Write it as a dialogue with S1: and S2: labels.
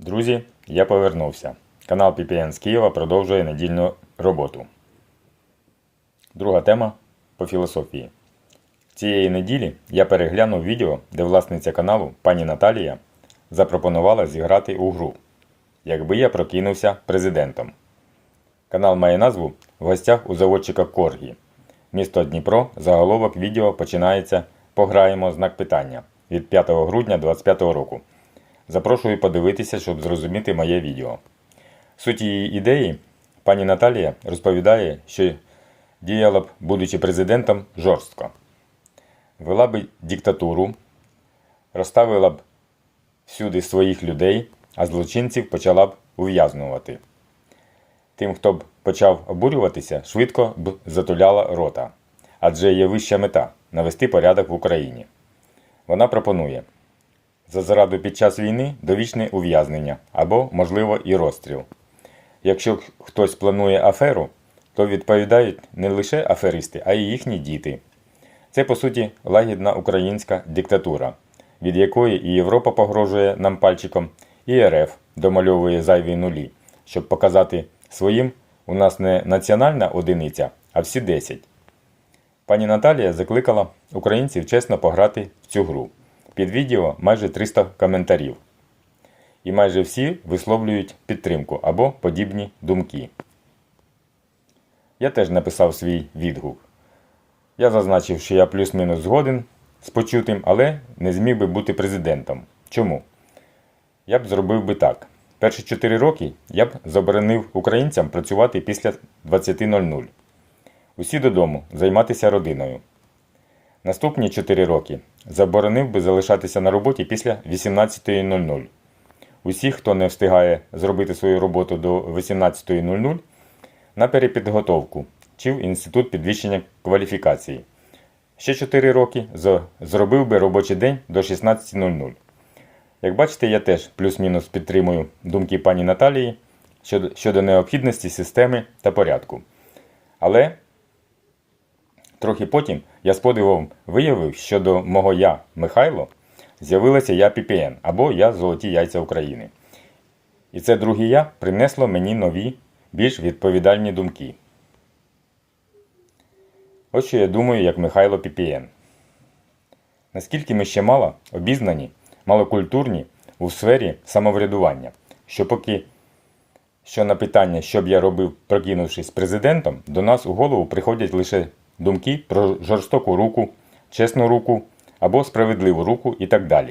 S1: Друзі, я повернувся. Канал PPN з Києва продовжує недільну роботу. Друга тема по філософії. Цієї неділі я переглянув відео, де власниця каналу пані Наталія запропонувала зіграти у гру. Якби я прокинувся президентом. Канал має назву В гостях у заводчика Коргі. Місто Дніпро. Заголовок відео починається Пограємо знак питання від 5 грудня 2025 року. Запрошую подивитися, щоб зрозуміти моє відео. Суть її ідеї пані Наталія розповідає, що діяла б, будучи президентом, жорстко. Вела б диктатуру, розставила б всюди своїх людей, а злочинців почала б ув'язнувати. Тим, хто б почав обурюватися, швидко б затуляла рота. Адже є вища мета навести порядок в Україні. Вона пропонує за зраду під час війни довічне ув'язнення або, можливо, і розстріл. Якщо хтось планує аферу, то відповідають не лише аферисти, а й їхні діти. Це, по суті, лагідна українська диктатура, від якої і Європа погрожує нам пальчиком, і РФ домальовує зайві нулі, щоб показати своїм у нас не національна одиниця, а всі 10. Пані Наталія закликала українців чесно пограти в цю гру. Під відео майже 300 коментарів. І майже всі висловлюють підтримку або подібні думки. Я теж написав свій відгук. Я зазначив, що я плюс-мінус згоден з почутим, але не зміг би бути президентом. Чому? Я б зробив би так. Перші 4 роки я б заборонив українцям працювати після 20.00. Усі додому, займатися родиною. Наступні 4 роки заборонив би залишатися на роботі після 18.00. Усіх, хто не встигає зробити свою роботу до 18.00, на перепідготовку чи в інститут підвищення кваліфікації. Ще 4 роки зробив би робочий день до 16.00. Як бачите, я теж плюс-мінус підтримую думки пані Наталії щодо, необхідності системи та порядку. Але трохи потім я з подивом виявив, що до мого я Михайло з'явилося я PPN або я Золоті Яйця України. І це друге я принесло мені нові, більш відповідальні думки. Ось що я думаю, як Михайло PPN. Наскільки ми ще мало обізнані, малокультурні у сфері самоврядування, що поки що на питання, що б я робив, прокинувшись президентом, до нас у голову приходять лише думки про жорстоку руку, чесну руку або справедливу руку і так далі.